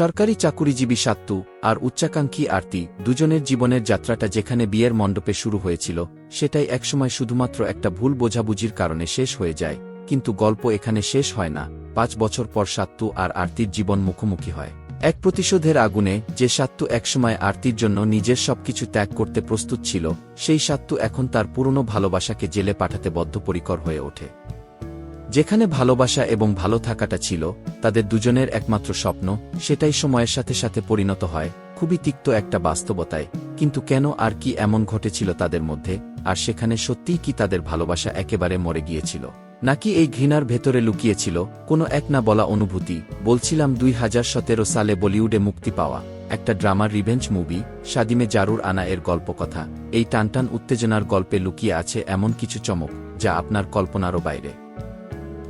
সরকারি চাকুরিজীবী সাত্তু আর উচ্চাকাঙ্ক্ষী আরতি দুজনের জীবনের যাত্রাটা যেখানে বিয়ের মণ্ডপে শুরু হয়েছিল, সেটাই একসময় শুধুমাত্র একটা ভুল বোঝাবুঝির কারণে শেষ হয়ে যায়, কিন্তু গল্প এখানে শেষ হয় না, পাঁচ বছর পর সাত্তু আর আরতির জীবন মুখোমুখি হয়। এক প্রতিশোধের আগুনে যে সাত্তু একসময় আরতির জন্য নিজের সবকিছু ত্যাগ করতে প্রস্তুত ছিল, সেই সাত্তু এখন তার পুরনো ভালোবাসাকে জেলে পাঠাতে বদ্ধপরিকর হয়ে ওঠে। যেখানে ভালোবাসা এবং ভালো থাকাটা ছিল, তাদের দুজনের একমাত্র স্বপ্ন, সেটাই সময়ের সাথে সাথে পরিণত হয়, খুবই তিক্ত একটা বাস্তবতায়, কিন্তু কেন আর কি এমন ঘটেছিল তাদের মধ্যে, আর সেখানে সত্যিই কি তাদের ভালোবাসা একেবারে মরে গিয়েছিল? নাকি এই ঘৃণার ভেতরে লুকিয়েছিল, কোনো এক না বলা অনুভূতি, বলছিলাম দুই হাজার সতেরো সালে বলিউডে মুক্তি পাওয়া, একটা ড্রামার রিভেঞ্জ মুভি, সাদিমে জারুর আনা এর গল্পকথা, এই টানটান উত্তেজনার গল্পে লুকিয়ে আছে এমন কিছু চমক, যা আপনার কল্পনারও বাইরে।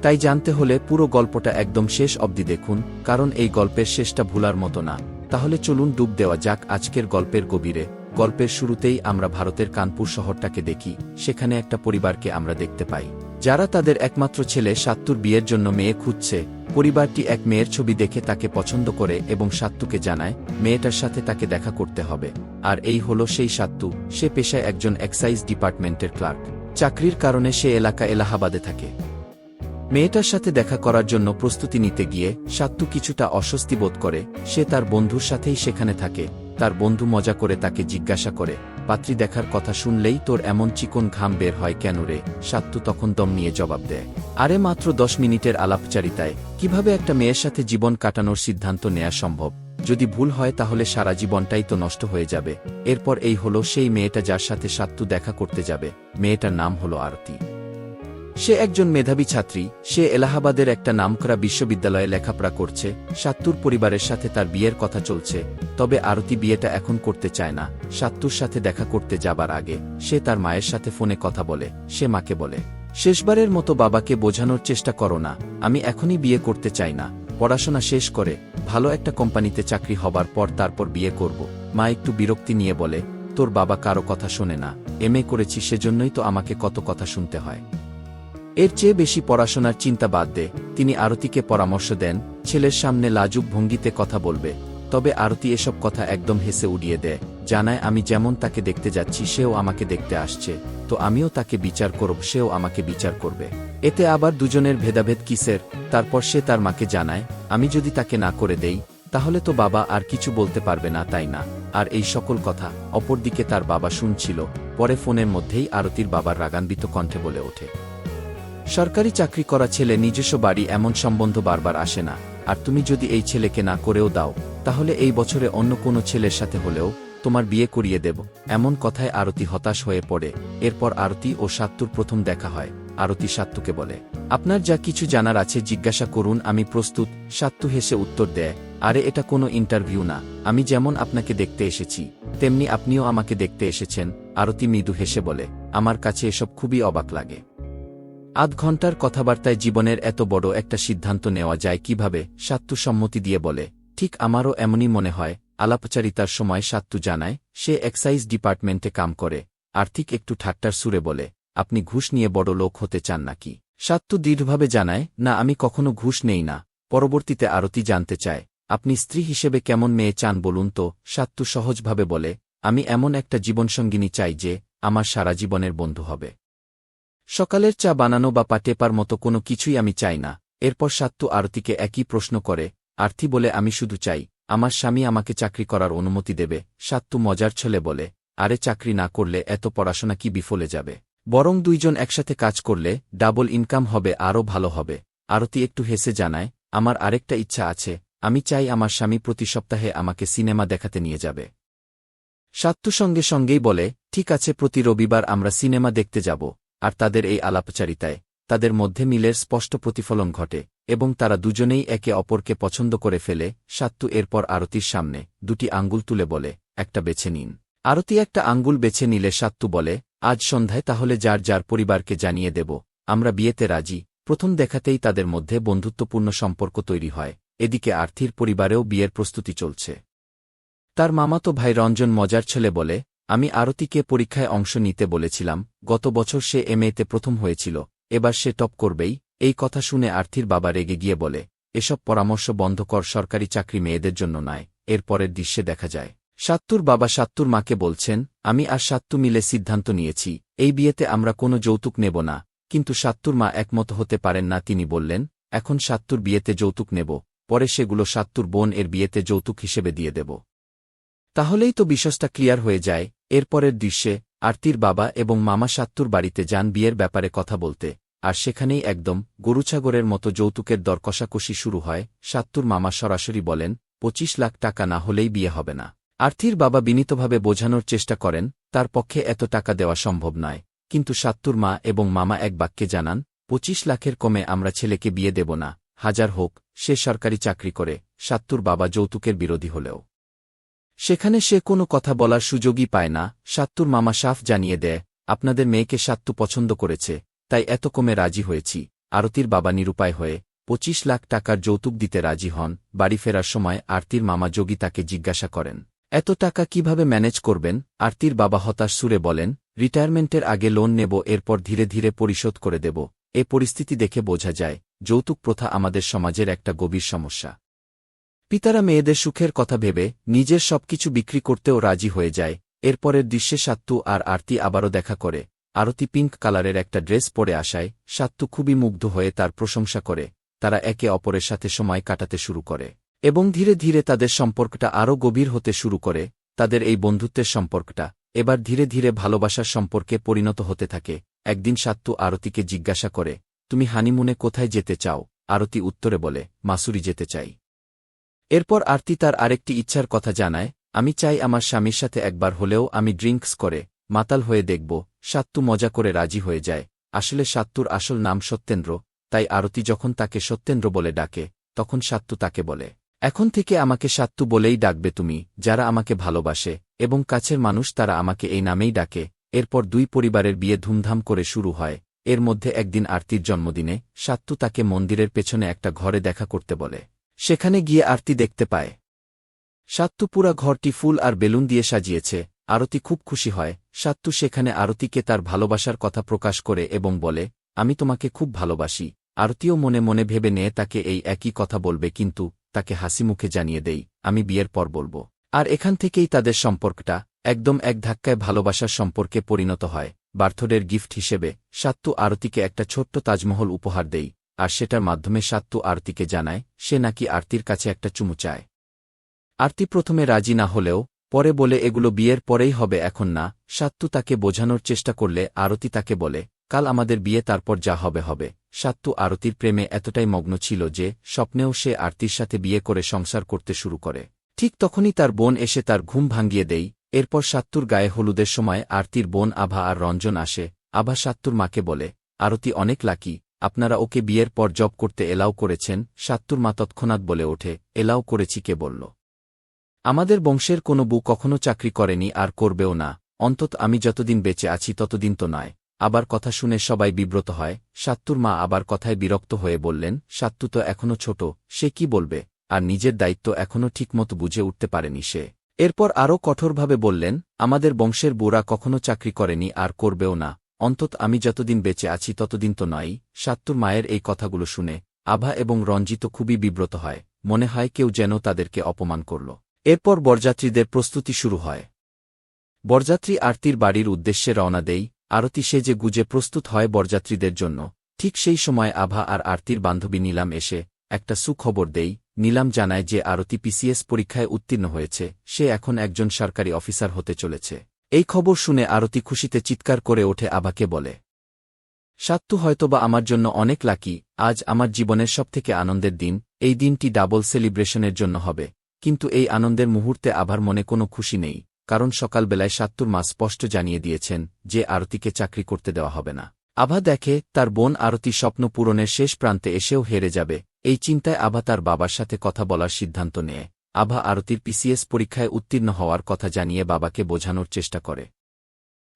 তাই জানতে হলে পুরো গল্পটা একদম শেষ অবধি দেখুন, কারণ এই গল্পের শেষটা ভুলার মতো না। তাহলে চলুন ডুব দেওয়া যাক আজকের গল্পের গভীরে। গল্পের শুরুতেই আমরা ভারতের কানপুর শহরটাকে দেখি, সেখানে একটা পরিবারকে আমরা দেখতে পাই। যারা তাদের একমাত্র ছেলে সাত্তুর বিয়ের জন্য মেয়ে খুঁজছে, পরিবারটি এক মেয়ের ছবি দেখে তাকে পছন্দ করে এবং সাত্তুকে জানায়, মেয়েটার সাথে তাকে দেখা করতে হবে। আর এই হলো সেই সাত্তু, সে পেশায় একজন এক্সাইজ ডিপার্টমেন্টের ক্লার্ক। চাকরির কারণে সে এলাকা এলাহাবাদে থাকে। মেয়েটার সাথে দেখা করার জন্য প্রস্তুতি নিতে গিয়ে সাত্তু কিছুটা অস্বস্তি বোধ করে, সে তার বন্ধুর সাথেই সেখানে থাকে, তার বন্ধু মজা করে তাকে জিজ্ঞাসা করে, পাত্রী দেখার কথা শুনলেই তোর এমন চিকন ঘাম বের হয় কেন রে? সাত্তু তখন দম নিয়ে জবাব দেয়, আরে মাত্র দশ মিনিটের আলাপচারিতায়, কীভাবে একটা মেয়ের সাথে জীবন কাটানোর সিদ্ধান্ত নেয়া সম্ভব? যদি ভুল হয় তাহলে সারা জীবনটাই তো নষ্ট হয়ে যাবে। এরপর এই হলো সেই মেয়েটা যার সাথে সাত্তু দেখা করতে যাবে, মেয়েটার নাম হলো আরতি। সে একজন মেধাবী ছাত্রী, সে এলাহাবাদের একটা নামকরা বিশ্ববিদ্যালয়ে লেখাপড়া করছে, সাত্তুর পরিবারের সাথে তার বিয়ের কথা চলছে, তবে আরতি বিয়েটা এখন করতে চায় না, সাত্তুর সাথে দেখা করতে যাবার আগে, সে তার মায়ের সাথে ফোনে কথা বলে, সে মাকে বলে, শেষবারের মতো বাবাকে বোঝানোর চেষ্টা করো না, আমি এখনই বিয়ে করতে চাই না, পড়াশোনা শেষ করে, ভালো একটা কোম্পানিতে চাকরি হবার পর তারপর বিয়ে করব। মা একটু বিরক্তি নিয়ে বলে, তোর বাবা কারও কথা শোনে না এমএ করেছি সেজন্যই তো আমাকে কত কথা শুনতে হয়। এর চেয়ে বেশি পড়াশোনার চিন্তা বাদ দে, তিনি আরতিকে পরামর্শ দেন, ছেলের সামনে লাজুক ভঙ্গিতে কথা বলবে, তবে আরতি এসব কথা একদম হেসে উড়িয়ে দেয়, জানায়, আমি যেমন তাকে দেখতে যাচ্ছি, সেও আমাকে দেখতে আসছে, তো আমিও তাকে বিচার করব, সেও আমাকে বিচার করবে। এতে আবার দুজনের ভেদাভেদ কিসের? তারপর সে তার মাকে জানায়, আমি যদি তাকে না করে দেই, তাহলে তো বাবা আর কিছু বলতে পারবে না, তাই না? আর এই সকল কথা অপরদিকে তার বাবা শুনছিল, পরে ফোনের মধ্যেই আরতির বাবার রাগান্বিত কণ্ঠে বলে ওঠে। সরকারি চাকরি করা ছেলে নিজস্ব বাড়ি এমন সম্বন্ধ বারবার আসে না। আর তুমি যদি এই ছেলেকে না করেও দাও, তাহলে এই বছরে অন্য কোনো ছেলের সাথে হলেও তোমার বিয়ে করিয়ে দেব। এমন কথায় আরতি হতাশ হয়ে পড়ে। এরপর আরতি ও সাত্তুর প্রথম দেখা হয়। আরতি সাত্তুকে বলে, আপনার যা কিছু জানার আছে জিজ্ঞাসা করুন, আমি প্রস্তুত। সাত্তু হেসে উত্তর দেয়, আরে এটা কোনো ইন্টারভিউ না। আমি যেমন আপনাকে দেখতে এসেছি, তেমনি আপনিও আমাকে দেখতে এসেছেন। আরতি মৃদু হেসে বলে, আমার কাছে এসব খুবই অবাক লাগে। আধ ঘণ্টার কথাবার্তায় জীবনের এত বড় একটা সিদ্ধান্ত নেওয়া যায় কীভাবে, সাত্তু সম্মতি দিয়ে বলে, ঠিক আমারও এমনই মনে হয় আলাপচারিতার সময় সাত্তু জানায়, সে এক্সাইজ ডিপার্টমেন্টে কাম করে আর্থিক একটু ঠাট্টার সুরে বলে, আপনি ঘুষ নিয়ে বড় লোক হতে চান নাকি? সাত্তু দৃঢ়ভাবে জানায়, না, আমি কখনো ঘুষ নেই না, পরবর্তীতে আরতি জানতে চায়, আপনি স্ত্রী হিসেবে কেমন মেয়ে চান বলুন তো? সাত্তু সহজভাবে বলে, আমি এমন একটা জীবনসঙ্গিনী চাই যে, আমার সারা জীবনের বন্ধু হবে। সকালের চা বানানো বা পাটেপার মতো কোনো কিছুই আমি চাই না। এরপর সাত্তু আরতিকে একই প্রশ্ন করে আর্থি বলে, আমি শুধু চাই, আমার স্বামী আমাকে চাকরি করার অনুমতি দেবে। সাত্তু মজার ছেলে বলে, আরে চাকরি না করলে এত পড়াশোনা কি বিফলে যাবে? বরং দুইজন একসাথে কাজ করলে ডাবল ইনকাম হবে, আরও ভালো হবে। আরতি একটু হেসে জানায়, আমার আরেকটা ইচ্ছা আছে, আমি চাই আমার স্বামী প্রতি সপ্তাহে আমাকে সিনেমা দেখাতে নিয়ে যাবে। সাত্তু সঙ্গে সঙ্গেই বলে, ঠিক আছে, প্রতি রবিবার আমরা সিনেমা দেখতে যাব। আর তাদের এই আলাপচারিতায়, তাদের মধ্যে মিলের স্পষ্ট প্রতিফলন ঘটে, এবং তারা দুজনেই একে অপরকে পছন্দ করে ফেলে, সাত্তু এরপর আরতির সামনে দুটি আঙ্গুল তুলে বলে, একটা বেছে নিন। আরতি একটা আঙ্গুল বেছে নিলে সাত্তু বলে, আজ সন্ধ্যায় তাহলে যার যার পরিবারকে জানিয়ে দেব, আমরা বিয়েতে রাজি। প্রথম দেখাতেই তাদের মধ্যে বন্ধুত্বপূর্ণ সম্পর্ক তৈরি হয়, এদিকে আর্থির পরিবারেও বিয়ের প্রস্তুতি চলছে। তার মামাতো ভাই রঞ্জন মজার ছেলে বলে আমি আরতিকে পরীক্ষায় অংশ নিতে বলেছিলাম, গত বছর সে এমএতে প্রথম হয়েছিল, এবার সে টপ করবেই, এই কথা শুনে আর্থির বাবা রেগে গিয়ে বলে, এসব পরামর্শ বন্ধ কর, সরকারি চাকরি মেয়েদের জন্য নয়, এর পরের দৃশ্যে দেখা যায়। সাত্তুর বাবা সাত্তুর মাকে বলছেন, আমি আর সাত্তু মিলে সিদ্ধান্ত নিয়েছি, এই বিয়েতে আমরা কোনো যৌতুক নেব না। কিন্তু সাত্তুর মা একমত হতে পারেন না, তিনি বললেন, এখন সাত্তুর বিয়েতে যৌতুক নেব, পরে সেগুলো সাত্তুর বোন এর বিয়েতে যৌতুক হিসেবে দিয়ে দেব। তাহলেই তো বিষয়টা ক্লিয়ার হয়ে যায়, এরপরের দৃশ্যে, আরতির বাবা এবং মামা সাত্তুর বাড়িতে যান বিয়ের ব্যাপারে কথা বলতে, আর সেখানেই একদম গরুছাগরের মতো যৌতুকের দর কষাকষি শুরু হয়, সাত্তুর মামা সরাসরি বলেন, পঁচিশ লাখ টাকা না হলেই বিয়ে হবে না। আর্থির বাবা বিনীতভাবে বোঝানোর চেষ্টা করেন, তার পক্ষে এত টাকা দেওয়া সম্ভব নয়, কিন্তু সাত্তুর মা এবং মামা এক বাক্যে জানান, পঁচিশ লাখের কমে আমরা ছেলেকে বিয়ে দেব না, হাজার হোক, সে সরকারি চাকরি করে, সাত্তুর বাবা যৌতুকের বিরোধী হলেও। সেখানে সে কোনো কথা বলার সুযোগই পায় না। সাত্তুর মামা সাফ জানিয়ে দেয়, আপনাদের মেয়েকে সাত্তু পছন্দ করেছে, তাই এত কমে রাজি হয়েছি। আরতির বাবা নিরুপায় হয়ে পঁচিশ লাখ টাকার যৌতুক দিতে রাজি হন। বাড়ি ফেরার সময় আরতির মামা যোগী তাকে জিজ্ঞাসা করেন, এত টাকা কীভাবে ম্যানেজ করবেন? আরতির বাবা হতাশ সুরে বলেন, রিটায়ারমেন্টের আগে লোন নেব, এরপর ধীরে ধীরে পরিশোধ করে দেব। এ পরিস্থিতি দেখে বোঝা যায়, যৌতুক প্রথা আমাদের সমাজের একটা গভীর সমস্যা। পিতারা মেয়েদের সুখের কথা ভেবে নিজের সবকিছু বিক্রি করতেও রাজি হয়ে যায়। এরপরের দৃশ্যে সাত্তু আর আরতি আবারও দেখা করে। আরতি পিঙ্ক কালারের একটা ড্রেস পরে আসায় সাত্তু খুবই মুগ্ধ হয়ে তার প্রশংসা করে। তারা একে অপরের সাথে সময় কাটাতে শুরু করে এবং ধীরে ধীরে তাদের সম্পর্কটা আরও গভীর হতে শুরু করে। তাদের এই বন্ধুত্বের সম্পর্কটা এবার ধীরে ধীরে ভালোবাসার সম্পর্কে পরিণত হতে থাকে। একদিন সাত্তু আরতিকে জিজ্ঞাসা করে, তুমি হানিমুনে কোথায় যেতে চাও? আরতি উত্তরে বলে, মাসুরি যেতে চাই। এরপর আরতি তার আরেকটি ইচ্ছার কথা জানায়, আমি চাই আমার স্বামীর সাথে একবার হলেও আমি ড্রিঙ্কস করে, মাতাল হয়ে দেখব, সাত্তু মজা করে রাজি হয়ে যায়। আসলে সাত্তুর আসল নাম সত্যেন্দ্র, তাই আরতি যখন তাকে সত্যেন্দ্র বলে ডাকে, তখন সাত্তু তাকে বলে, এখন থেকে আমাকে সাত্তু বলেই ডাকবে তুমি, যারা আমাকে ভালোবাসে, এবং কাছের মানুষ তারা আমাকে এই নামেই ডাকে। এরপর দুই পরিবারের বিয়ে ধুমধাম করে শুরু হয়। এর মধ্যে একদিন আরতির জন্মদিনে সাত্তু তাকে মন্দিরের পেছনে একটা ঘরে দেখা করতে বলে। সেখানে গিয়ে আরতি দেখতে পায়। সাত্তু পুরা ঘরটি ফুল আর বেলুন দিয়ে সাজিয়েছে, আরতি খুব খুশি হয়। সাত্তু সেখানে আরতিকে তার ভালোবাসার কথা প্রকাশ করে এবং বলে, আমি তোমাকে খুব ভালোবাসি। আরতিও মনে মনে ভেবে নিয়ে, তাকে এই একই কথা বলবে, কিন্তু তাকে হাসি মুখে জানিয়ে দেই, আমি বিয়ের পর বলব। আর এখান থেকেই তাদের সম্পর্কটা একদম এক ধাক্কায় ভালোবাসার সম্পর্কে পরিণত হয়। বার্থডের গিফট হিসেবে সাত্তু আরতিকে একটা ছোট্ট তাজমহল উপহার দেই আর সেটার মাধ্যমে সাত্তু আরতিকে জানায়, সে নাকি আরতির কাছে একটা চুমু চায়। আরতি প্রথমে রাজি না হলেও, পরে বলে, এগুলো বিয়ের পরেই হবে, এখন না। সাত্তু তাকে বোঝানোর চেষ্টা করলে আরতি তাকে বলে, কাল আমাদের বিয়ে, তারপর যা হবে হবে। সাত্তু আরতির প্রেমে এতটাই মগ্ন ছিল যে, স্বপ্নেও সে আরতির সাথে বিয়ে করে সংসার করতে শুরু করে। ঠিক তখনই তার বোন এসে তার ঘুম ভাঙ্গিয়ে দেই এরপর সাত্তুর গায়ে হলুদের সময় আরতির বোন আভা আর রঞ্জন আসে, আভা সাত্তুর মাকে বলে, আরতি অনেক লাকি। আপনারা ওকে বিয়ের পর জব করতে এলাও করেছেন, সাত্তুর মা তৎক্ষণাৎ বলে ওঠে, এলাও করেছি, কে বলল। আমাদের বংশের কোনো বউ কখনো চাকরি করেনি আর করবেও না, অন্তত আমি যতদিন বেঁচে আছি ততদিন তো নয়। আবার কথা শুনে সবাই বিব্রত হয়, সাত্তুর মা আবার কথায় বিরক্ত হয়ে বললেন, সাত্তু তো এখনও ছোট, সে কি বলবে? আর নিজের দায়িত্ব এখনও ঠিকমতো বুঝে উঠতে পারেনি সে। এরপর আরও কঠোরভাবে বললেন, আমাদের বংশের বুড়া কখনো চাকরি করেনি আর করবেও না অন্তত আমি যতদিন বেঁচে আছি ততদিন তো নয় সাত্তুর মায়ের এই কথাগুলো শুনে, আভা এবং রঞ্জিত খুবই বিব্রত হয়, মনে হয় কেউ যেন তাদেরকে অপমান করল। এরপর বরযাত্রীদের প্রস্তুতি শুরু হয়। বরযাত্রী আরতির বাড়ির উদ্দেশ্যে রওনা দেই, আরতি সে যে গুজে প্রস্তুত হয় বরযাত্রীদের জন্য। ঠিক সেই সময় আভা আর আরতির বান্ধবী নীলাম এসে একটা সুখবর দেই, নীলাম জানায় যে আরতি পিসিএস পরীক্ষায় উত্তীর্ণ হয়েছে, সে এখন একজন সরকারি অফিসার হতে চলেছে। এই খবর শুনে আরতি খুশিতে চিৎকার করে ওঠে আভাকে বলে, সাত্তু হয়তোবা আমার জন্য অনেক লাকি, আজ আমার জীবনের সবথেকে আনন্দের দিন, এই দিনটি ডাবল সেলিব্রেশনের জন্য হবে, কিন্তু এই আনন্দের মুহূর্তে আভার মনে কোনো খুশি নেই, কারণ সকালবেলায় সাত্তুর মা স্পষ্ট জানিয়ে দিয়েছেন যে আরতিকে চাকরি করতে দেওয়া হবে না। আভা দেখে তার বোন আরতি স্বপ্ন পূরণের শেষ প্রান্তে এসেও হেরে যাবে, এই চিন্তায় আভা তার বাবার সাথে কথা বলার সিদ্ধান্ত নেয়। আভা আরতির পিসিএস পরীক্ষায় উত্তীর্ণ হওয়ার কথা জানিয়ে বাবাকে বোঝানোর চেষ্টা করে।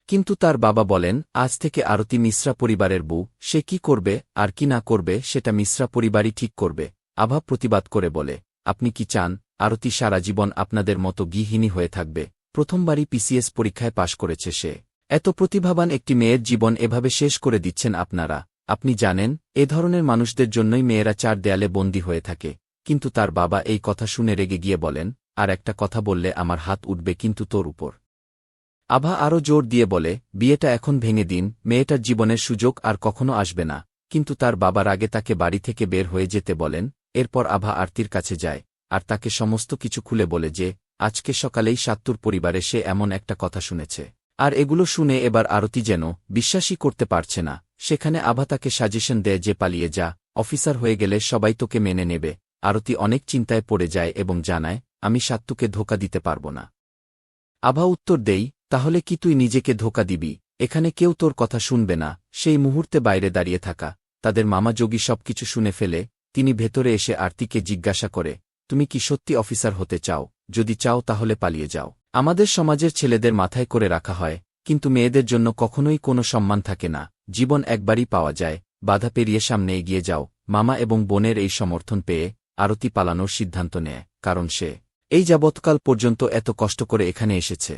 কিন্তু তার বাবা বলেন, আজ থেকে আরতি মিশ্রা পরিবারের বউ, সে কি করবে, আর কি না করবে, সেটা মিশ্রা পরিবারই ঠিক করবে। আভা প্রতিবাদ করে বলে, আপনি কি চান, আরতি সারা জীবন আপনাদের মতো গৃহিণী হয়ে থাকবে? প্রথমবারই পিসিএস পরীক্ষায় পাশ করেছে সে। এত প্রতিভাবান একটি মেয়ের জীবন এভাবে শেষ করে দিচ্ছেন আপনারা। আপনি জানেন, এ ধরনের মানুষদের জন্যই মেয়েরা চার দেয়ালে বন্দী হয়ে থাকে। কিন্তু তার বাবা এই কথা শুনে রেগে গিয়ে বলেন, আর একটা কথা বললে আমার হাত উঠবে কিন্তু তোর উপর। আভা আরও জোর দিয়ে বলে, বিয়েটা এখন ভেঙে দিন, মেয়েটার জীবনের সুযোগ আর কখনো আসবে না। কিন্তু তার বাবার আগে তাকে বাড়ি থেকে বের হয়ে যেতে বলেন, এরপর আভা আরতির কাছে যায়, আর তাকে সমস্ত কিছু খুলে বলে যে, আজকে সকালেই সাত্তুর পরিবারে সে এমন একটা কথা শুনেছে। আর এগুলো শুনে এবার আরতি যেন বিশ্বাসই করতে পারছে না। সেখানে আভা তাকে সাজেশন দেয় যে পালিয়ে যা, অফিসার হয়ে গেলে সবাই তোকে মেনে নেবে। আরতি অনেক চিন্তায় পড়ে যায় এবং জানায়, আমি সাত্তুকে ধোকা দিতে পারব না। আভা উত্তর দেই, তাহলে কি তুই নিজেকে ধোকা দিবি? এখানে কেউ তোর কথা শুনবে না, সেই মুহূর্তে বাইরে দাঁড়িয়ে থাকা। তাদের মামা যোগী সবকিছু শুনে ফেলে, তিনি ভেতরে এসে আরতিকে জিজ্ঞাসা করে, তুমি কি সত্যি অফিসার হতে চাও? যদি চাও তাহলে পালিয়ে যাও। আমাদের সমাজের ছেলেদের মাথায় করে রাখা হয়, কিন্তু মেয়েদের জন্য কখনোই কোনো সম্মান থাকে না, জীবন একবারই পাওয়া যায়, বাধা পেরিয়ে সামনে এগিয়ে যাও। মামা এবং বোনের এই সমর্থন পেয়ে আরতি পালানোর সিদ্ধান্ত নেয়, কারণ সে এই যাবৎকাল পর্যন্ত এত কষ্ট করে এখানে এসেছে।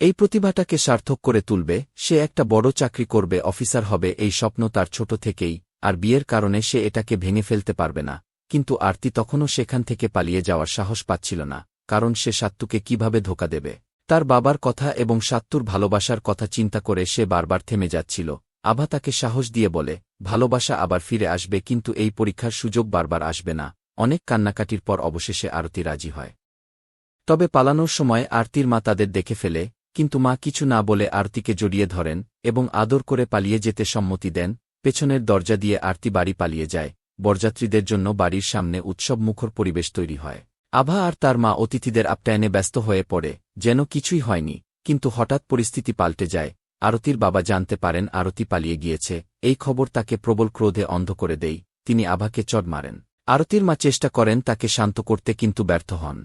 এই প্রতিভাটাকে সার্থক করে তুলবে, সে একটা বড় চাকরি করবে, অফিসার হবে, এই স্বপ্ন তার ছোট থেকেই, আর বিয়ের কারণে সে এটাকে ভেঙে ফেলতে পারবে না। কিন্তু আরতি তখনও সেখান থেকে পালিয়ে যাওয়ার সাহস পাচ্ছিল না, কারণ সে সাত্তুকে কীভাবে ধোকা দেবে। তার বাবার কথা এবং সাত্তুর ভালোবাসার কথা চিন্তা করে সে বারবার থেমে যাচ্ছিল আভা তাকে সাহস দিয়ে বলে, ভালোবাসা আবার ফিরে আসবে কিন্তু এই পরীক্ষার সুযোগ বারবার আসবে না। অনেক কান্নাকাটির পর অবশেষে আরতি রাজি হয়। তবে পালানোর সময় আরতির মা তাদের দেখে ফেলে, কিন্তু মা কিছু না বলে আরতিকে জড়িয়ে ধরেন এবং আদর করে পালিয়ে যেতে সম্মতি দেন, পেছনের দরজা দিয়ে আরতি বাড়ি পালিয়ে যায়, বরযাত্রীদের জন্য বাড়ির সামনে উৎসব মুখর পরিবেশ তৈরি হয়। আভা আর তার মা অতিথিদের আপ্যায়নে ব্যস্ত হয়ে পড়ে, যেন কিছুই হয়নি, কিন্তু হঠাৎ পরিস্থিতি পাল্টে যায় আরতির বাবা জানতে পারেন আরতি পালিয়ে গিয়েছে, এই খবর তাকে প্রবল ক্রোধে অন্ধ করে দেই, তিনি আভাকে চড় মারেন। আরতির মা চেষ্টা করেন তাকে শান্ত করতে কিন্তু ব্যর্থ হন।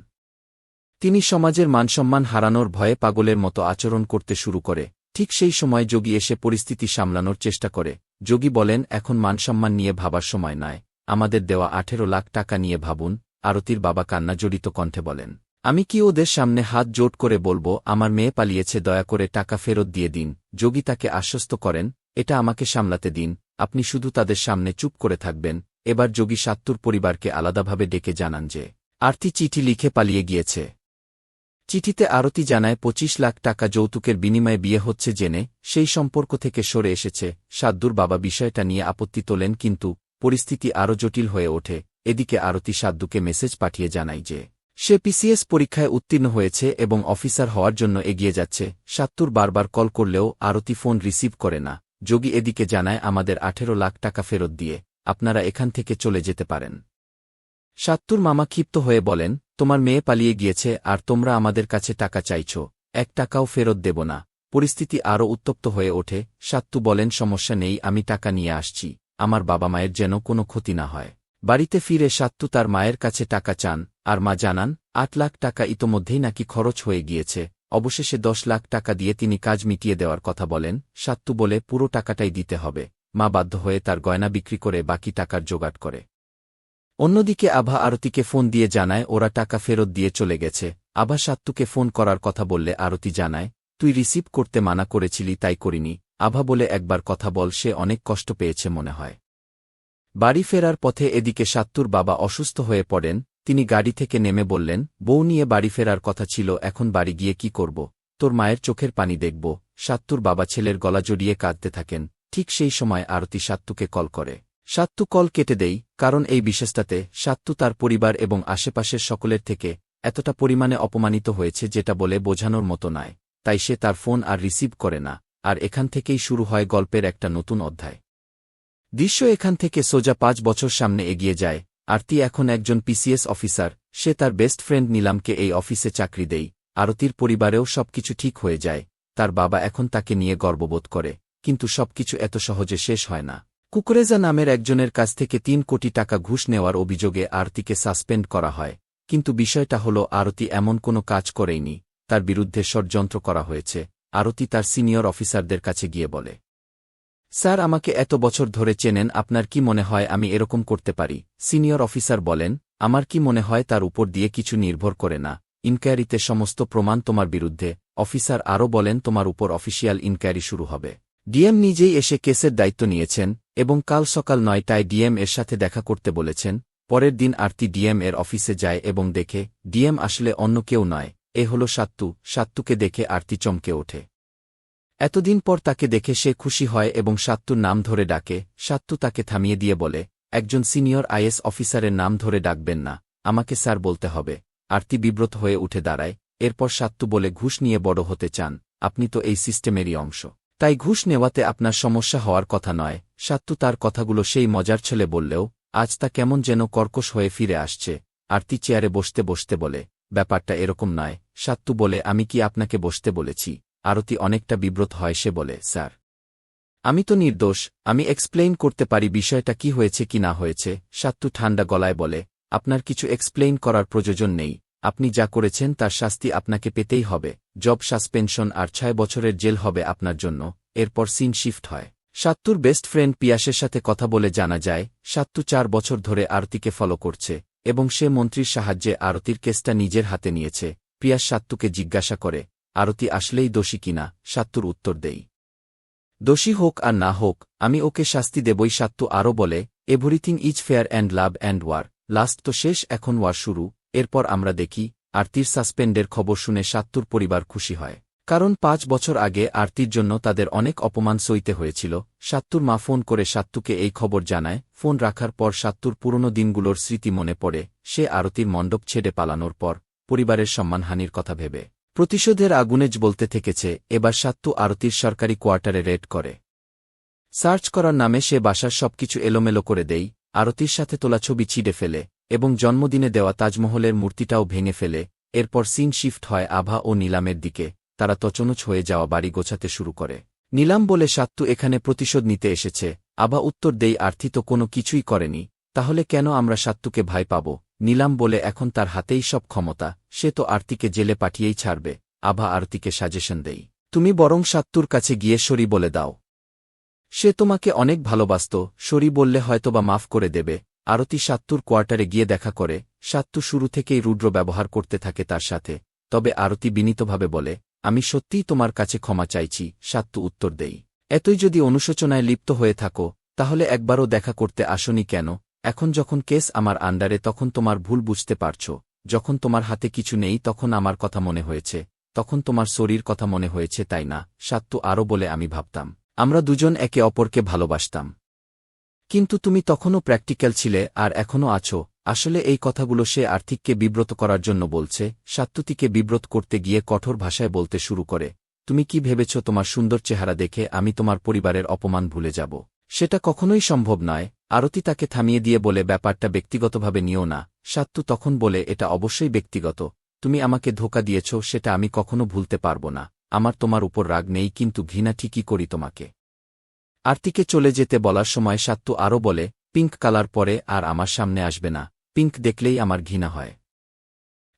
তিনি সমাজের মানসম্মান হারানোর ভয়ে পাগলের মতো আচরণ করতে শুরু করে, ঠিক সেই সময় যোগী এসে পরিস্থিতি সামলানোর চেষ্টা করে। যোগী বলেন, এখন মানসম্মান নিয়ে ভাবার সময় নয়, আমাদের দেওয়া আঠেরো লাখ টাকা নিয়ে ভাবুন, আরতির বাবা কান্না জড়িত কণ্ঠে বলেন। আমি কি ওদের সামনে হাত জোট করে বলব, আমার মেয়ে পালিয়েছে, দয়া করে টাকা ফেরত দিয়ে দিন। যোগী তাকে আশ্বস্ত করেন, এটা আমাকে সামলাতে দিন, আপনি শুধু তাদের সামনে চুপ করে থাকবেন। এবার যোগী সাত্তুর পরিবারকে আলাদাভাবে ডেকে জানান যে, আরতি চিঠি লিখে পালিয়ে গিয়েছে। চিঠিতে আরতি জানায়, পঁচিশ লাখ টাকা যৌতুকের বিনিময়ে বিয়ে হচ্ছে জেনে, সেই সম্পর্ক থেকে সরে এসেছে। সাদ্দুর বাবা বিষয়টা নিয়ে আপত্তি তোলেন, কিন্তু পরিস্থিতি আরও জটিল হয়ে ওঠে। এদিকে আরতি সাদ্দুকে মেসেজ পাঠিয়ে জানাই যে সে পিসিএস পরীক্ষায় উত্তীর্ণ হয়েছে এবং অফিসার হওয়ার জন্য এগিয়ে যাচ্ছে। সাত্তুর বারবার কল করলেও আরতি ফোন রিসিভ করে না। যোগী এদিকে জানায়, আমাদের আঠেরো লাখ টাকা ফেরত দিয়ে আপনারা এখান থেকে চলে যেতে পারেন। সাত্তুর মামা ক্ষিপ্ত হয়ে বলেন, তোমার মেয়ে পালিয়ে গিয়েছে আর তোমরা আমাদের কাছে টাকা চাইছ। এক টাকাও ফেরত দেব না। পরিস্থিতি আরও উত্তপ্ত হয়ে ওঠে। সাত্তু বলেন, সমস্যা নেই, আমি টাকা নিয়ে আসছি। আমার বাবা মায়ের যেন কোনো ক্ষতি না হয়। বাড়িতে ফিরে সাত্তু তার মায়ের কাছে টাকা চান। আর মা জানান, আট লাখ টাকা ইতোমধ্যেই নাকি খরচ হয়ে গিয়েছে। অবশেষে দশ লাখ টাকা দিয়ে তিনি কাজ মিটিয়ে দেওয়ার কথা বলেন, সাত্তু বলে পুরো টাকাটাই দিতে হবে। মা বাধ্য হয়ে তার গয়না বিক্রি করে বাকি টাকার জোগাড় করে। অন্যদিকে আভা আরতিকে ফোন দিয়ে জানায়, ওরা টাকা ফেরত দিয়ে চলে গেছে। আভা সাত্তুকে ফোন করার কথা বললে আরতি জানায়, তুই রিসিভ করতে মানা করেছিলি, তাই করিনি। আভা বলে, একবার কথা বল, সে অনেক কষ্ট পেয়েছে মনে হয়। বাড়ি ফেরার পথে এদিকে সাত্তুর বাবা অসুস্থ হয়ে পড়েন তিনি গাড়ি থেকে নেমে বললেন, বউ নিয়ে বাড়ি ফেরার কথা ছিল, এখন বাড়ি গিয়ে কি করব? তোর মায়ের চোখের পানি দেখব সাত্তুর বাবা ছেলের গলা জড়িয়ে কাঁদতে থাকেন। ঠিক সেই সময় আরতি সাত্তুকে কল করে। সাত্তু কল কেটে দেই, কারণ এই বিশেষটাতে সাত্তু তার পরিবার এবং আশেপাশের সকলের থেকে এতটা পরিমাণে অপমানিত হয়েছে যেটা বলে বোঝানোর মতো নয়। তাই সে তার ফোন আর রিসিভ করে না। আর এখান থেকেই শুরু হয় গল্পের একটা নতুন অধ্যায়। দৃশ্য এখান থেকে সোজা পাঁচ বছর সামনে এগিয়ে যায়। আরতি এখন একজন পিসিএস অফিসার, সে তার বেস্ট ফ্রেন্ড নিলামকে এই অফিসে চাকরি দেই, আরতির পরিবারেও সবকিছু ঠিক হয়ে যায়, তার বাবা এখন তাকে নিয়ে গর্ববোধ করে, কিন্তু সবকিছু এত সহজে শেষ হয় না। কুকুরেজা নামের একজনের কাছ থেকে তিন কোটি টাকা ঘুষ নেওয়ার অভিযোগে আরতিকে সাসপেন্ড করা হয়, কিন্তু বিষয়টা হল আরতি এমন কোনো কাজ করেইনি, তার বিরুদ্ধে ষড়যন্ত্র করা হয়েছে, আরতি তার সিনিয়র অফিসারদের কাছে গিয়ে বলে স্যার আমাকে এত বছর ধরে চেনেন, আপনার কি মনে হয় আমি এরকম করতে পারি? সিনিয়র অফিসার বলেন, আমার কি মনে হয় তার উপর দিয়ে কিছু নির্ভর করে না। ইনকোয়ারিতে সমস্ত প্রমাণ তোমার বিরুদ্ধে। অফিসার আরও বলেন, তোমার উপর অফিসিয়াল ইনকোয়ারি শুরু হবে। ডিএম নিজেই এসে কেসের দায়িত্ব নিয়েছেন এবং কাল সকাল নয়টায় ডিএম এর সাথে দেখা করতে বলেছেন, পরের দিন আরতি ডিএম এর অফিসে যায় এবং দেখে, ডিএম আসলে অন্য কেউ নয়। এ হল সাত্তু। সাত্তুকে দেখে আরতি চমকে ওঠে। এতদিন পর তাকে দেখে সে খুশি হয় এবং সাত্তুর নাম ধরে ডাকে। সাত্তু তাকে থামিয়ে দিয়ে বলে, একজন সিনিয়র আইএস অফিসারের নাম ধরে ডাকবেন না, আমাকে স্যার বলতে হবে আরতি বিব্রত হয়ে উঠে দাঁড়ায়। এরপর সাত্তু বলে, ঘুষ নিয়ে বড় হতে চান, আপনি তো এই সিস্টেমেরই অংশ। তাই ঘুষ নেওয়াতে আপনার সমস্যা হওয়ার কথা নয় সাত্তু তার কথাগুলো সেই মজার ছেলে বললেও, আজ তা কেমন যেন কর্কশ হয়ে ফিরে আসছে আরতি চেয়ারে বসতে বসতে বলে, ব্যাপারটা এরকম নয় সাত্তু বলে, আমি কি আপনাকে বসতে বলেছি? আরতি অনেকটা বিব্রত হয়, সে বলে, স্যার, আমি তো নির্দোষ, আমি এক্সপ্লেইন করতে পারি বিষয়টা কি হয়েছে কি না হয়েছে? সাত্তু ঠান্ডা গলায় বলে, আপনার কিছু এক্সপ্লেইন করার প্রয়োজন নেই, আপনি যা করেছেন তার শাস্তি আপনাকে পেতেই হবে জব সাসপেনশন আর ছয় বছরের জেল হবে আপনার জন্য, এরপর সিন শিফট হয়। সাত্তুর বেস্ট ফ্রেন্ড পিয়াসের সাথে কথা বলে জানা যায়, সাত্তু চার বছর ধরে আরতিকে ফলো করছে, এবং সে মন্ত্রীর সাহায্যে আরতির কেসটা নিজের হাতে নিয়েছে, পিয়াস সাত্তুকে জিজ্ঞাসা করে আরতি আসলেই দোষী কিনা, সাত্তুর উত্তর দেই। দোষী হোক আর না হোক, আমি ওকে শাস্তি দেবই, সাত্তু আরও বলে, everything is fair and love and war, last তো শেষ, এখন ওয়ার শুরু, এরপর আমরা দেখি, আরতির সাসপেন্ডের খবর শুনে সাত্তুর পরিবার খুশি হয়। কারণ পাঁচ বছর আগে আরতির জন্য তাদের অনেক অপমান সইতে হয়েছিল, সাত্তুর মা ফোন করে সাত্তুকে এই খবর জানায়, ফোন রাখার পর সাত্তুর পুরনো দিনগুলোর স্মৃতি মনে পড়ে, সে আরতির মণ্ডপ ছেড়ে পালানোর পর, পরিবারের সম্মানহানির কথা ভেবে। প্রতিশোধের আগুনেজ বলতে থেকেছে, এবার সাত্তু আরতির সরকারি কোয়ার্টারে রেড করে। সার্চ করার নামে সে বাসার সবকিছু এলোমেলো করে দেই, আরতির সাথে তোলা ছবি ছিঁড়ে ফেলে, এবং জন্মদিনে দেওয়া তাজমহলের মূর্তিটাও ভেঙে ফেলে, এরপর সিন শিফট হয় আভা ও নিলামের দিকে, তারা তচনচ হয়ে যাওয়া বাড়ি গোছাতে শুরু করে। নিলাম বলে সাত্তু এখানে প্রতিশোধ নিতে এসেছে, আভা উত্তর দেই আর্থিত কোনো কিছুই করেনি, তাহলে কেন আমরা সাত্তুকে ভাই পাব? নিলাম বলে এখন তার হাতেই সব ক্ষমতা, সে তো আরতিকে জেলে পাঠিয়েই ছাড়বে, আভা আরতিকে সাজেশন দেই। তুমি বরং সাত্তুর কাছে গিয়ে সরি বলে দাও। সে তোমাকে অনেক ভালোবাসত সরি বললে হয়তোবা মাফ করে দেবে, আরতি সাত্তুর কোয়ার্টারে গিয়ে দেখা করে, সাত্তু শুরু থেকেই রুদ্র ব্যবহার করতে থাকে তার সাথে, তবে আরতি বিনীতভাবে বলে, আমি সত্যিই তোমার কাছে ক্ষমা চাইছি, সাত্তু উত্তর দেই। এতই যদি অনুশোচনায় লিপ্ত হয়ে থাকো, তাহলে একবারও দেখা করতে আসনি কেন? এখন যখন কেস আমার আন্ডারে, তখন তোমার ভুল বুঝতে পারছ। যখন তোমার হাতে কিছু নেই, তখন আমার কথা মনে হয়েছে। তখন তোমার শরীর কথা মনে হয়েছে, তাই না? সাত্তু আরও বলে আমি ভাবতাম। আমরা দুজন একে অপরকে ভালোবাসতাম। কিন্তু তুমি তখনও প্র্যাকটিক্যাল ছিলে, আর এখনও আছো। আসলে এই কথাগুলো সে আর্থিককে বিব্রত করার জন্য বলছে সাত্তুতিকে বিব্রত করতে গিয়ে কঠোর ভাষায় বলতে শুরু করে। তুমি কি ভেবেছ তোমার সুন্দর চেহারা দেখে আমি তোমার পরিবারের অপমান ভুলে যাব? সেটা কখনোই সম্ভব নয়। আরতি তাকে থামিয়ে দিয়ে বলে, ব্যাপারটা ব্যক্তিগতভাবে নিও না। সাত্তু তখন বলে, এটা অবশ্যই ব্যক্তিগত। তুমি আমাকে ধোকা দিয়েছ, সেটা আমি কখনো ভুলতে পারব না। আমার তোমার উপর রাগ নেই, কিন্তু ঘৃণা ঠিকই করি তোমাকে। আরতিকে চলে যেতে বলার সময় সাত্তু আরও বলে, পিঙ্ক কালার পরে আর আমার সামনে আসবে না। পিঙ্ক দেখলেই আমার ঘৃণা হয়।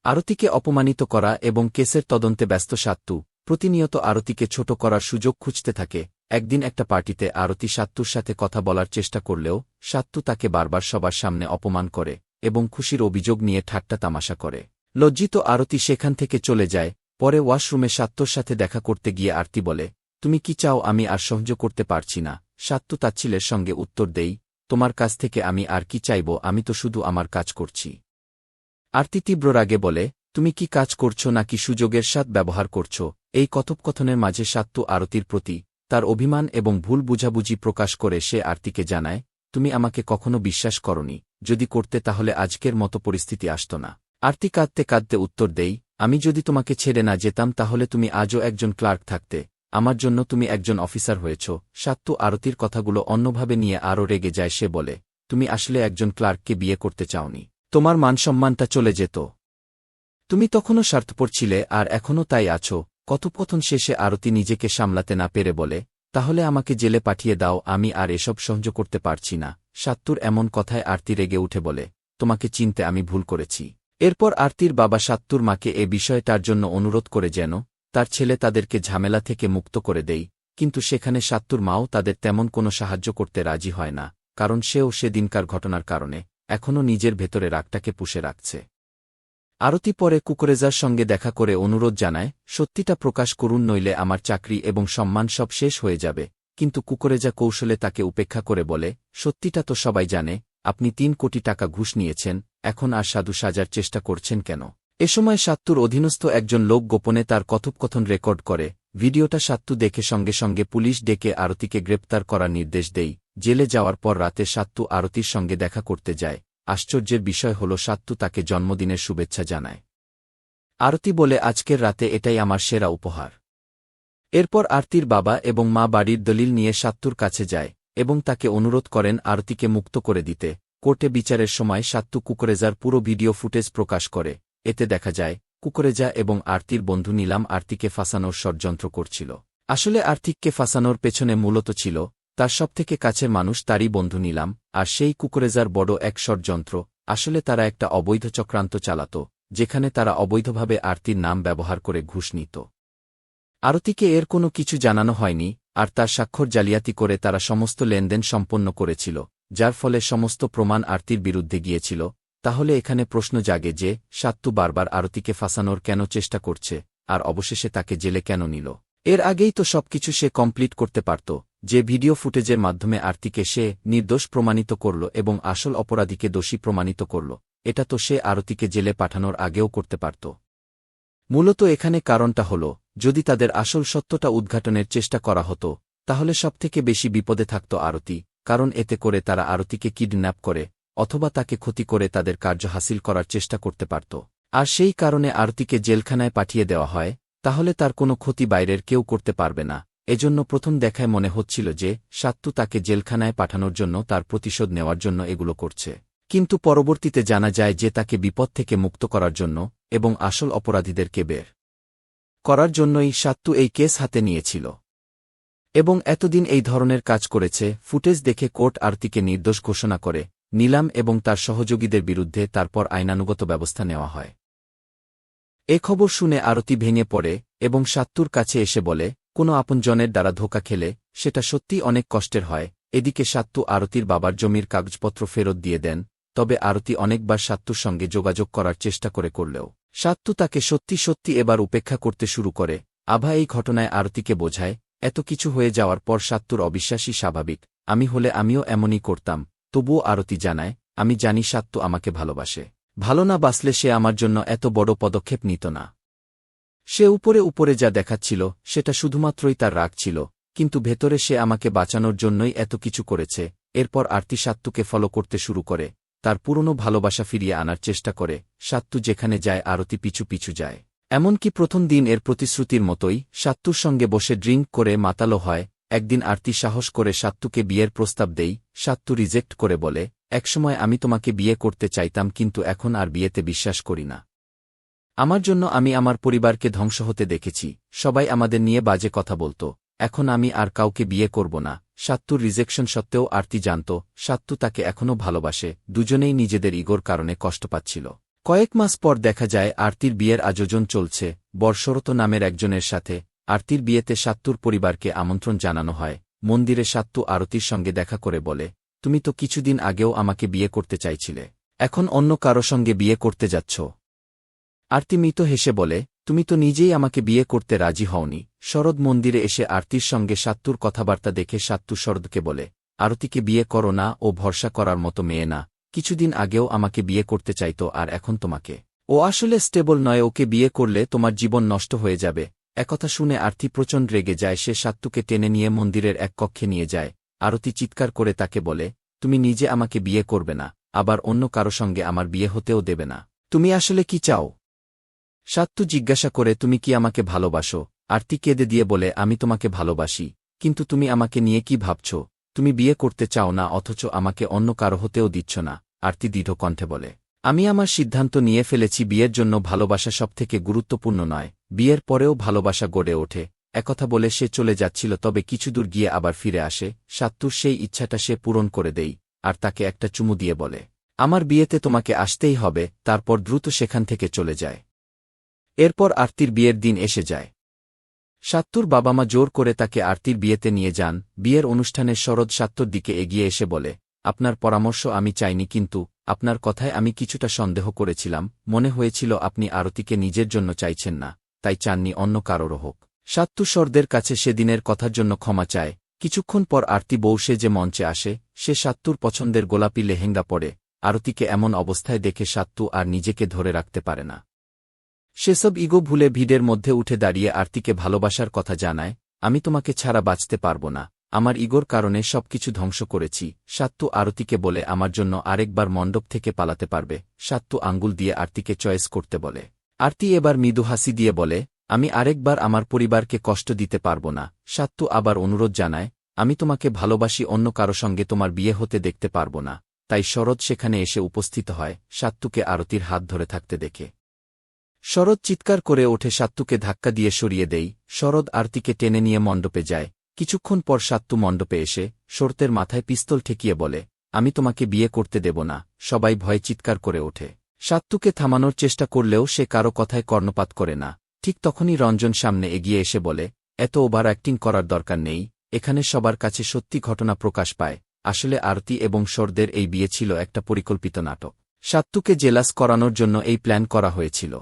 আরতিকে অপমানিত করা এবং কেসের তদন্তে ব্যস্ত সাত্তু, প্রতিনিয়ত আরতিকে ছোট করার সুযোগ খুঁজতে থাকে। একদিন একটা পার্টিতে আরতি সাত্তুর সাথে কথা বলার চেষ্টা করলেও, সাত্তু তাকে বারবার সবার সামনে অপমান করে এবং খুশির অভিযোগ নিয়ে ঠাট্টা তামাশা করে। লজ্জিত আরতি সেখান থেকে চলে যায়, পরে ওয়াশরুমে সাত্তুর সাথে দেখা করতে গিয়ে আরতি বলে, তুমি কি চাও আমি আর সহ্য করতে পারছি না? সাত্তু তাচ্ছিলের সঙ্গে উত্তর দেই, তোমার কাছ থেকে আমি আর কি চাইব, আমি তো শুধু আমার কাজ করছি। আরতি তীব্র রাগে বলে, তুমি কি কাজ করছ নাকি সুযোগের সাথ ব্যবহার করছ? এই কথোপকথনের মাঝে সাত্তু আরতির প্রতি তার অভিমান এবং ভুল বুঝাবুঝি প্রকাশ করে সে আরতিকে জানায়, তুমি আমাকে কখনো বিশ্বাস করনি, যদি করতে তাহলে আজকের মতো পরিস্থিতি আসত না। আরতি কাঁদতে কাঁদতে উত্তর দেই, আমি যদি তোমাকে ছেড়ে না যেতাম তাহলে তুমি আজও একজন ক্লার্ক থাকতে, আমার জন্য তুমি একজন অফিসার হয়েছ। সাত্তু আরতির কথাগুলো অন্যভাবে নিয়ে আরও রেগে যায় সে বলে, তুমি আসলে একজন ক্লার্ককে বিয়ে করতে চাওনি। তোমার মানসম্মানটা চলে যেত। তুমি তখনও স্বার্থপর ছিলে আর এখনও তাই আছো। কথোপকথন শেষে আরতি নিজেকে সামলাতে না পেরে বলে, তাহলে আমাকে জেলে পাঠিয়ে দাও, আমি আর এসব সহ্য করতে পারছি না। সাত্তুর এমন কথায় আরতি রেগে উঠে বলে, তোমাকে চিনতে আমি ভুল করেছি। এরপর আরতির বাবা সাত্তুর মাকে এ বিষয়ে তার জন্য অনুরোধ করে যেন, তার ছেলে তাদেরকে ঝামেলা থেকে মুক্ত করে দেই। কিন্তু সেখানে সাত্তুর মাও তাদের তেমন কোনো সাহায্য করতে রাজি হয় না, কারণ সেও সেদিনকার ঘটনার কারণে, এখনও নিজের ভেতরে রাগটাকে পুষে রাখছে। আরতি পরে কুকরেজার সঙ্গে দেখা করে অনুরোধ জানায়, সত্যিটা প্রকাশ করুন নইলে আমার চাকরি এবং সম্মান সব শেষ হয়ে যাবে। কিন্তু কুকরেজা কৌশলে তাকে উপেক্ষা করে বলে, সত্যিটা তো সবাই জানে, আপনি তিন কোটি টাকা ঘুষ নিয়েছেন, এখন আর সাধু সাজার চেষ্টা করছেন কেন? এ সময় সাত্তুর অধীনস্থ একজন লোক গোপনে তার কথোপকথন রেকর্ড করে, ভিডিওটা সাত্তু দেখে সঙ্গে সঙ্গে পুলিশ ডেকে আরতিকে গ্রেপ্তার করার নির্দেশ দেই, জেলে যাওয়ার পর রাতে সাত্তু আরতির সঙ্গে দেখা করতে যায়। আশ্চর্যের বিষয় হল সাত্তু তাকে জন্মদিনের শুভেচ্ছা জানায়। আরতি বলে, আজকের রাতে এটাই আমার সেরা উপহার। এরপর আরতির বাবা এবং মা বাড়ির দলিল নিয়ে সাত্তুর কাছে যায় এবং তাকে অনুরোধ করেন আরতিকে মুক্ত করে দিতে। কোর্টে বিচারের সময় সাত্তু কুকরেজার পুরো ভিডিও ফুটেজ প্রকাশ করে। এতে দেখা যায়, কুকরেজা এবং আরতির বন্ধু নিলাম আরতিকে ফাঁসানোর ষড়যন্ত্র করছিল। আসলে আর্থিককে ফাঁসানোর পেছনে মূলত ছিল তার সবথেকে কাছের মানুষ তারই বন্ধু নিলাম, আর সেই কুকুরেজার বড় এক ষড়যন্ত্র, আসলে তারা একটা অবৈধ চক্রান্ত চালাত, যেখানে তারা অবৈধভাবে আরতির নাম ব্যবহার করে ঘুষ নিত। আরতিকে এর কোনো কিছু জানানো হয়নি, আর তার স্বাক্ষর জালিয়াতি করে তারা সমস্ত লেনদেন সম্পন্ন করেছিল, যার ফলে সমস্ত প্রমাণ আরতির বিরুদ্ধে গিয়েছিল, তাহলে এখানে প্রশ্ন জাগে যে, সাত্তু বারবার আরতিকে ফাঁসানোর কেন চেষ্টা করছে, আর অবশেষে তাকে জেলে কেন নিল? এর আগেই তো সবকিছু সে কমপ্লিট করতে পারত যে ভিডিও ফুটেজের মাধ্যমে আরতিকে সে নির্দোষ প্রমাণিত করল এবং আসল অপরাধীকে দোষী প্রমাণিত করল, এটা তো সে আরতিকে জেলে পাঠানোর আগেও করতে পারত। মূলত এখানে কারণটা হল, যদি তাদের আসল সত্যটা উদ্ঘাটনের চেষ্টা করা হতো, তাহলে সবথেকে বেশি বিপদে থাকত আরতি, কারণ এতে করে তারা আরতিকে কিডন্যাপ করে, অথবা তাকে ক্ষতি করে তাদের কার্য হাসিল করার চেষ্টা করতে পারত। আর সেই কারণে আরতিকে জেলখানায় পাঠিয়ে দেওয়া হয়, তাহলে তার কোনো ক্ষতি বাইরের কেউ করতে পারবে না। এজন্য প্রথম দেখায় মনে হচ্ছিল যে সাত্তু তাকে জেলখানায় পাঠানোর জন্য তার প্রতিশোধ নেওয়ার জন্য এগুলো করছে। কিন্তু পরবর্তীতে জানা যায় যে তাকে বিপদ থেকে মুক্ত করার জন্য এবং আসল অপরাধীদেরকে বের করার জন্যই সাত্তু এই কেস হাতে নিয়েছিল। এবং এতদিন এই ধরনের কাজ করেছে, ফুটেজ দেখে কোর্ট আরতিকে নির্দোষ ঘোষণা করে, নিলাম এবং তার সহযোগীদের বিরুদ্ধে তারপর আইনানুগত ব্যবস্থা নেওয়া হয়। এ খবর শুনে আরতি ভেঙে পড়ে এবং সাত্তুর কাছে এসে বলে কোনো আপনজনের দ্বারা ধোকা খেলে, সেটা সত্যি অনেক কষ্টের হয়। এদিকে সাত্তু আরতির বাবার জমির কাগজপত্র ফেরত দিয়ে দেন, তবে আরতি অনেকবার সাত্তুর সঙ্গে যোগাযোগ করার চেষ্টা করে করলেও। সাত্তু তাকে সত্যি সত্যি এবার উপেক্ষা করতে শুরু করে। আভা এই ঘটনায় আরতিকে বোঝায়, এত কিছু হয়ে যাওয়ার পর সাত্তুর অবিশ্বাসী স্বাভাবিক। আমি হলে আমিও এমনই করতাম, তবুও আরতি জানায়, আমি জানি সাত্তু আমাকে ভালোবাসে। ভালো না বাসলে সে আমার জন্য এত বড় পদক্ষেপ নিত না। সে উপরে উপরে যা দেখাচ্ছিল, সেটা শুধুমাত্রই তার রাগ ছিল, কিন্তু ভেতরে সে আমাকে বাঁচানোর জন্যই এত কিছু করেছে, এরপর আরতি সাত্তুকে ফলো করতে শুরু করে, তার পুরনো ভালোবাসা ফিরিয়ে আনার চেষ্টা করে, সাত্তু যেখানে যায় আরতি পিছু পিছু যায়। এমনকি প্রথম দিন এর প্রতিশ্রুতির মতোই, সাত্তুর সঙ্গে বসে ড্রিঙ্ক করে মাতালো হয়, একদিন আরতি সাহস করে সাত্তুকে বিয়ের প্রস্তাব দেই, সাত্তু রিজেক্ট করে বলে, একসময় আমি তোমাকে বিয়ে করতে চাইতাম, কিন্তু এখন আর বিয়েতে বিশ্বাস করি না। আমার জন্য আমি আমার পরিবারকে ধ্বংস হতে দেখেছি, সবাই আমাদের নিয়ে বাজে কথা বলতো, এখন আমি আর কাউকে বিয়ে করব না, সাত্তুর রিজেকশন সত্ত্বেও আরতি জানত, সাত্তু তাকে এখনও ভালোবাসে, দুজনেই নিজেদের ইগোর কারণে কষ্ট পাচ্ছিল। কয়েক মাস পর দেখা যায় আরতির বিয়ের আয়োজন চলছে, বর্ষরত নামের একজনের সাথে, আরতির বিয়েতে সাত্তুর পরিবারকে আমন্ত্রণ জানানো হয়, মন্দিরে সাত্তু আরতির সঙ্গে দেখা করে বলে, তুমি তো কিছুদিন আগেও আমাকে বিয়ে করতে চাইছিলে, এখন অন্য কারও সঙ্গে বিয়ে করতে যাচ্ছ। আরতি মৃত হেসে বলে, তুমি তো নিজেই আমাকে বিয়ে করতে রাজি হওনি। শরদ মন্দিরে এসে আরতির সঙ্গে সাত্তুর কথাবার্তা দেখে সাত্তু শরদকে বলে, আরতিকে বিয়ে করো না ও ভরসা করার মতো মেয়ে না। কিছুদিন আগেও আমাকে বিয়ে করতে চাইত আর এখন তোমাকে। ও আসলে স্টেবল নয়, ওকে বিয়ে করলে তোমার জীবন নষ্ট হয়ে যাবে। একথা শুনে আরতি প্রচণ্ড রেগে যায়, সে সাত্তুকে টেনে নিয়ে মন্দিরের এক কক্ষে নিয়ে যায়। আরতি চিৎকার করে তাকে বলে, তুমি নিজে আমাকে বিয়ে করবে না, আবার অন্য কারও সঙ্গে আমার বিয়ে হতেও দেবে না। তুমি আসলে কি চাও? সাত্তু জিজ্ঞাসা করে, তুমি কি আমাকে ভালোবাসো? আরতি কেঁদে দিয়ে বলে, আমি তোমাকে ভালোবাসি, কিন্তু তুমি আমাকে নিয়ে কি ভাবছ? তুমি বিয়ে করতে চাও না, অথচ আমাকে অন্য কারও হতেও দিচ্ছ না। আরতি দৃঢ় কণ্ঠে বলে, আমি আমার সিদ্ধান্ত নিয়ে ফেলেছি, বিয়ের জন্য ভালোবাসা সবথেকে গুরুত্বপূর্ণ নয়। বিয়ের পরেও ভালোবাসা গড়ে ওঠে। একথা বলে সে চলে যাচ্ছিল, তবে কিছুদূর গিয়ে আবার ফিরে আসে। সাত্তুর সেই ইচ্ছাটা সে পূরণ করে দেই, আর তাকে একটা চুমু দিয়ে বলে, আমার বিয়েতে তোমাকে আসতেই হবে, তারপর দ্রুত সেখান থেকে চলে যায়। এরপর আরতির বিয়ের দিন এসে যায়। সাত্তুর বাবা মা জোর করে তাকে আরতির বিয়েতে নিয়ে যান, বিয়ের অনুষ্ঠানে শরদ সাত্তুর দিকে এগিয়ে এসে বলে, আপনার পরামর্শ আমি চাইনি, কিন্তু আপনার কথায় আমি কিছুটা সন্দেহ করেছিলাম, মনে হয়েছিল আপনি আরতিকে নিজের জন্য চাইছেন না, তাই চাননি অন্য কারোরও হোক। সাত্তু স্বরদের কাছে সেদিনের কথার জন্য ক্ষমা চায়। কিছুক্ষণ পর আরতি বউ সে যে মঞ্চে আসে, সে সাত্তুর পছন্দের গোলাপি লেহেঙ্গা পরে, আরতিকে এমন অবস্থায় দেখে সাত্তু আর নিজেকে ধরে রাখতে পারে না। সেসব ইগো ভুলে ভিড়ের মধ্যে উঠে দাঁড়িয়ে আরতিকে ভালোবাসার কথা জানায়, আমি তোমাকে ছাড়া বাঁচতে পারব না। আমার ইগোর কারণে সবকিছু ধ্বংস করেছি। সাত্তু আরতিকে বলে আমার জন্য আরেকবার মণ্ডপ থেকে পালাতে পারবে। সাত্তু আঙ্গুল দিয়ে আরতিকে চয়েস করতে বলে। আরতি এবার মৃদু হাসি দিয়ে বলে, আমি আরেকবার আমার পরিবারকে কষ্ট দিতে পারব না। সাত্তু আবার অনুরোধ জানায়, আমি তোমাকে ভালোবাসি, অন্য কারও সঙ্গে তোমার বিয়ে হতে দেখতে পারব না। তাই শরৎ সেখানে এসে উপস্থিত হয়, সাত্তুকে আরতির হাত ধরে থাকতে দেখে। শরৎ চিৎকার করে ওঠে সাত্তুকে ধাক্কা দিয়ে সরিয়ে দেই, শরৎ আরতিকে টেনে নিয়ে মণ্ডপে যায়। কিছুক্ষণ পর সাত্তু মণ্ডপে এসে শরতের মাথায় পিস্তল ঠেকিয়ে বলে, আমি তোমাকে বিয়ে করতে দেব না। সবাই ভয়ে চিৎকার করে ওঠে। সাত্তুকে থামানোর চেষ্টা করলেও সে কারও কথায় কর্ণপাত করে না। ঠিক তখনই রঞ্জন সামনে এগিয়ে এসে বলে, এত ওভার অ্যাক্টিং করার দরকার নেই। এখানে সবার কাছে সত্যি ঘটনা প্রকাশ পায়। আসলে আরতি এবং শরদের এই বিয়ে ছিল একটা পরিকল্পিত নাটক। সাত্তুকে জেলাস করানোর জন্য এই প্ল্যান করা হয়েছিল।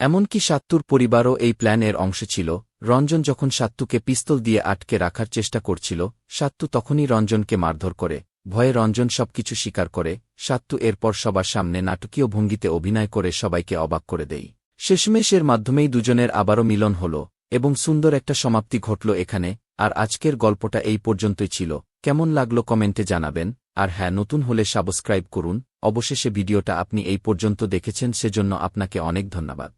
এমনকি সাত্তুর পরিবারও এই প্ল্যানের অংশ ছিল, রঞ্জন যখন সাত্তুকে পিস্তল দিয়ে আটকে রাখার চেষ্টা করছিল, সাত্তু তখনই রঞ্জনকে মারধর করে, ভয়ে রঞ্জন সবকিছু স্বীকার করে, সাত্তু এরপর সবার সামনে নাটকীয় ভঙ্গিতে অভিনয় করে সবাইকে অবাক করে দেই শেষমেশের মাধ্যমেই দুজনের আবারও মিলন হল, এবং সুন্দর একটা সমাপ্তি ঘটল এখানে, আর আজকের গল্পটা এই পর্যন্তই ছিল, কেমন লাগল কমেন্টে জানাবেন, আর হ্যাঁ নতুন হলে সাবস্ক্রাইব করুন, অবশেষে ভিডিওটা আপনি এই পর্যন্ত দেখেছেন সেজন্য আপনাকে অনেক ধন্যবাদ।